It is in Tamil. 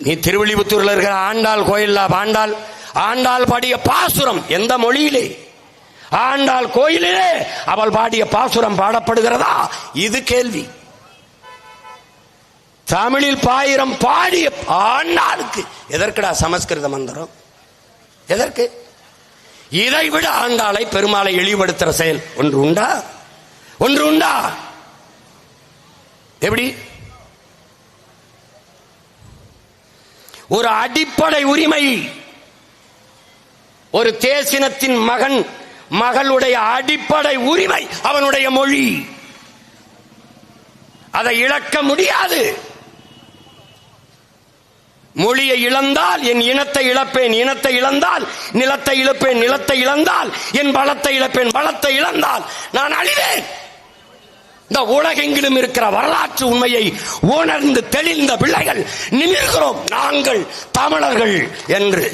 நீ திருவிழிபுத்தூர்ல இருக்கிற ஆண்டாள் கோயில்ல ஆண்டாள் ஆண்டாள் பாடிய பாசுரம் எந்த மொழியிலே? ஆண்டாள் கோயிலிலே அவள் பாடிய பாசுரம் பாடப்படுகிறதா? இது கேள்வி. தமிழில் பாயிரம் பாடிய ஆண்டாளுக்கு எதற்குடா சமஸ்கிருத மந்திரம்? எதற்கு? இதை விட ஆண்டாளை பெருமாளை இழிவுபடுத்துற செயல் ஒன்று உண்டா? ஒன்று உண்டா? எப்படி? ஒரு அடிப்படை உரிமை. ஒரு தேசினத்தின் மகன் மகளுடைய அடிப்படை உரிமை அவனுடைய மொழி. அதை இழக்க முடியாது. மொழியை இழந்தால் என் இனத்தை இழப்பேன் இனத்தை இழந்தால் நிலத்தை இழப்பேன் நிலத்தை இழந்தால் என் பலத்தை இழப்பேன் பலத்தை இழந்தால் நான் அழிவேன். இந்த உலகெங்கிலும் இருக்கிற வரலாற்று உண்மையை உணர்ந்து தெளிந்த பிள்ளைகள் நிமிர்கிறோம். நாங்கள் தமிழர்கள் என்று.